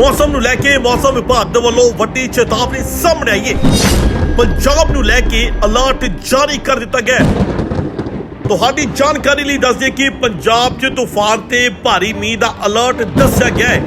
ਮੌਸਮ ਨੂੰ ਲੈ ਕੇ ਮੌਸਮ ਵਿਭਾਗ ਦੇ ਵੱਲੋਂ ਵੱਡੀ ਚੇਤਾਵਨੀ ਸਾਹਮਣੇ ਆਈ ਹੈ। ਪੰਜਾਬ ਨੂੰ ਲੈ ਕੇ ਅਲਰਟ ਜਾਰੀ ਕਰ ਦਿੱਤਾ ਗਿਆ ਤੁਹਾਡੀ ਜਾਣਕਾਰੀ ਲਈ ਦੱਸ ਦਈਏ ਕਿ ਪੰਜਾਬ 'ਚ ਤੂਫਾਨ ਤੇ ਭਾਰੀ ਮੀਂਹ ਦਾ ਅਲਰਟ ਦੱਸਿਆ ਗਿਆ ਹੈ।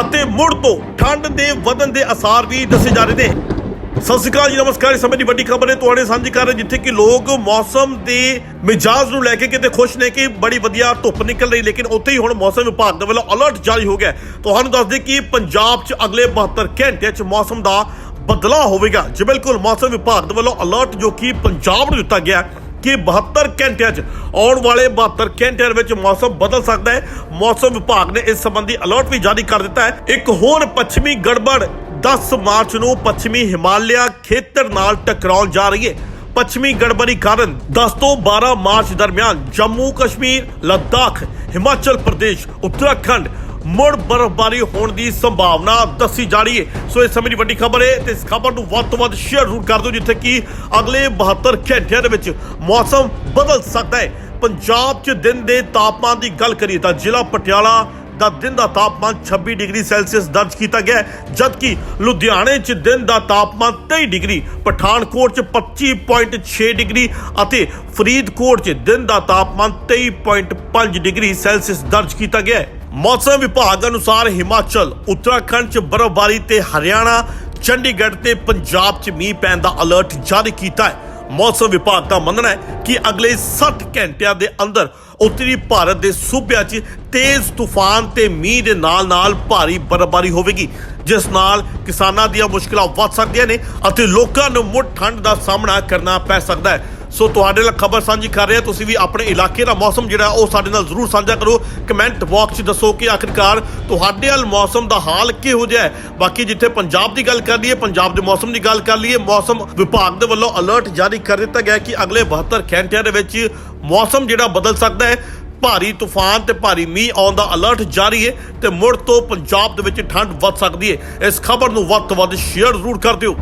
ਅਤੇ ਮੁੜ ਤੋਂ ਠੰਡ ਦੇ ਵਧਣ ਦੇ ਅਸਾਰ ਵੀ ਦੱਸੇ ਜਾ ਰਹੇ ਨੇ। ਸਤਿ ਸ਼੍ਰੀ ਅਕਾਲ ਜੀ, ਨਮਸਕਾਰ। ਇਸ ਸਮੇਂ ਦੀ ਵੱਡੀ ਖਬਰ ਹੈ, ਤੁਹਾਡੇ ਸਾਂਝੀ ਕਰ ਰਹੇ ਜਿੱਥੇ ਕਿ ਲੋਕ ਮੌਸਮ ਦੇ ਮਿਜਾਜ਼ ਨੂੰ ਲੈ ਕੇ ਕਿਤੇ ਖੁਸ਼ ਨੇ ਕਿ ਬੜੀ ਵਧੀਆ ਧੁੱਪ ਨਿਕਲ ਰਹੀ, ਲੇਕਿਨ ਉੱਥੇ ਹੀ ਹੁਣ ਮੌਸਮ ਵਿਭਾਗ ਦੇ ਵੱਲੋਂ ਅਲਰਟ ਜਾਰੀ ਹੋ ਗਿਆ ਤੁਹਾਨੂੰ ਦੱਸ ਦੇ ਕਿ ਪੰਜਾਬ 'ਚ ਅਗਲੇ 72 ਘੰਟਿਆਂ 'ਚ ਮੌਸਮ ਦਾ ਬਦਲਾਅ ਹੋਵੇਗਾ। ਜੀ ਬਿਲਕੁਲ, ਮੌਸਮ ਵਿਭਾਗ ਦੇ ਵੱਲੋਂ ਅਲਰਟ ਜੋ ਕਿ ਪੰਜਾਬ ਨੂੰ ਦਿੱਤਾ ਗਿਆ ਕਿ 72 ਘੰਟਿਆਂ 'ਚ, ਆਉਣ ਵਾਲੇ 72 ਘੰਟਿਆਂ ਵਿੱਚ ਮੌਸਮ ਬਦਲ ਸਕਦਾ ਹੈ। ਮੌਸਮ ਵਿਭਾਗ ਨੇ ਇਸ ਸੰਬੰਧੀ ਅਲਰਟ ਵੀ ਜਾਰੀ ਕਰ ਦਿੱਤਾ ਹੈ। ਇੱਕ ਹੋਰ ਪੱਛਮੀ ਗੜਬੜ 10 ਮਾਰਚ ਨੂੰ ਪੱਛਮੀ ਹਿਮਾਲਿਆ ਖੇਤਰ ਨਾਲ ਟਕਰਾਉਣ ਜਾ ਰਹੀ ਹੈ। ਪੱਛਮੀ ਗੜਬੜੀ ਕਾਰਨ 10 ਤੋਂ 12 ਮਾਰਚ ਦਰਮਿਆਨ ਜੰਮੂ ਕਸ਼ਮੀਰ, ਲੱਦਾਖ, ਹਿਮਾਚਲ ਪ੍ਰਦੇਸ਼, ਉੱਤਰਾਖੰਡ ਮੁੜ ਬਰਫ਼ਬਾਰੀ ਹੋਣ ਦੀ ਸੰਭਾਵਨਾ ਦੱਸੀ ਜਾ ਰਹੀ ਹੈ। ਸੋ ਇਸ ਸਮੇਂ ਦੀ ਵੱਡੀ ਖਬਰ ਹੈ ਤੇ ਇਸ ਖਬਰ ਨੂੰ ਵੱਧ ਤੋਂ ਵੱਧ ਸ਼ੇਅਰ ਜ਼ਰੂਰ ਕਰ ਦਿਓ, ਜਿੱਥੇ ਕਿ ਅਗਲੇ 72 ਘੰਟਿਆਂ ਦੇ ਵਿੱਚ ਮੌਸਮ ਬਦਲ ਸਕਦਾ ਹੈ। ਪੰਜਾਬ 'ਚ ਦਿਨ ਦੇ ਤਾਪਮਾਨ ਦੀ ਗੱਲ ਕਰੀਏ ਤਾਂ ਜ਼ਿਲ੍ਹਾ ਪਟਿਆਲਾ ਦਾ ਦਿਨ ਦਾ ਤਾਪਮਾਨ 26 ਡਿਗਰੀ ਸੈਲਸੀਅਸ ਦਰਜ ਕੀਤਾ ਗਿਆ ਜਦਕਿ ਲੁਧਿਆਣੇ 'ਚ ਦਿਨ ਦਾ ਤਾਪਮਾਨ 23 ਡਿਗਰੀ, ਪਠਾਨਕੋਟ 'ਚ 25.6 ਡਿਗਰੀ ਅਤੇ ਫਰੀਦਕੋਟ 'ਚ ਦਿਨ ਦਾ ਤਾਪਮਾਨ 23.5 ਡਿਗਰੀ ਸੈਲਸੀਅਸ ਦਰਜ ਕੀਤਾ ਗਿਆ ਮੌਸਮ ਵਿਭਾਗ ਅਨੁਸਾਰ ਹਿਮਾਚਲ, ਉੱਤਰਾਖੰਡ 'ਚ ਬਰਫ਼ਬਾਰੀ ਤੇ ਹਰਿਆਣਾ, ਚੰਡੀਗੜ੍ਹ ਤੇ ਪੰਜਾਬ 'ਚ ਮੀਂਹ ਪੈਣ ਦਾ ਅਲਰਟ ਜਾਰੀ ਕੀਤਾ ਹੈ। ਮੌਸਮ ਵਿਭਾਗ ਦਾ ਮੰਨਣਾ ਹੈ ਕਿ ਅਗਲੇ 60 ਘੰਟਿਆਂ ਦੇ ਅੰਦਰ ਉੱਤਰੀ ਭਾਰਤ ਦੇ ਸੂਬਿਆਂ 'ਚ ਤੇਜ਼ ਤੂਫਾਨ ਤੇ ਮੀਂਹ ਦੇ ਨਾਲ-ਨਾਲ ਭਾਰੀ ਬਰਫ਼ਬਾਰੀ ਹੋਵੇਗੀ, ਜਿਸ ਨਾਲ ਕਿਸਾਨਾਂ ਦੀਆਂ ਮੁਸ਼ਕਲਾਂ ਵੱਧ ਸਕਦੀਆਂ ਨੇ ਅਤੇ ਲੋਕਾਂ ਨੂੰ ਮੁੱਢ ਠੰਡ ਦਾ ਸਾਹਮਣਾ ਕਰਨਾ ਪੈ ਸਕਦਾ ਹੈ। ਸੋ ਤੁਹਾਡੇ ਨਾਲ ਖਬਰ ਸਾਂਝੀ ਕਰ ਰਹੇ ਹਾਂ ਤੁਸੀਂ ਵੀ ਆਪਣੇ ਇਲਾਕੇ ਦਾ ਮੌਸਮ ਜਿਹੜਾ ਉਹ ਸਾਡੇ ਨਾਲ ਜ਼ਰੂਰ ਸਾਂਝਾ ਕਰੋ। ਕਮੈਂਟ ਬਾਕਸ 'ਚ ਦੱਸੋ ਕਿ ਆਖਿਰਕਾਰ ਤੁਹਾਡੇ ਵੱਲ ਮੌਸਮ ਦਾ ਹਾਲ ਕਿਹੋ ਜਿਹਾ ਹੈ। ਬਾਕੀ ਜਿੱਥੇ ਪੰਜਾਬ ਦੀ ਗੱਲ ਕਰ ਲਈਏ, ਪੰਜਾਬ ਦੇ ਮੌਸਮ ਦੀ ਗੱਲ ਕਰ ਲਈਏ, ਮੌਸਮ ਵਿਭਾਗ ਦੇ ਵੱਲੋਂ ਅਲਰਟ ਜਾਰੀ ਕਰ ਦਿੱਤਾ ਗਿਆ ਕਿ ਅਗਲੇ 72 ਘੰਟਿਆਂ ਦੇ ਵਿੱਚ ਮੌਸਮ ਜਿਹੜਾ ਬਦਲ ਸਕਦਾ ਹੈ। ਭਾਰੀ ਤੂਫਾਨ ਤੇ ਭਾਰੀ ਮੀਂਹ ਆਉਣ ਦਾ ਅਲਰਟ ਜਾਰੀ ਹੈ ਤੇ ਮੁੜ ਤੋਂ ਪੰਜਾਬ ਦੇ ਵਿੱਚ ਠੰਡ ਵੱਧ ਸਕਦੀ ਹੈ। ਇਸ ਖਬਰ ਨੂੰ ਵੱਧ ਤੋਂ ਵੱਧ ਸ਼ੇਅਰ ਜ਼ਰੂਰ ਕਰ ਦਿਓ।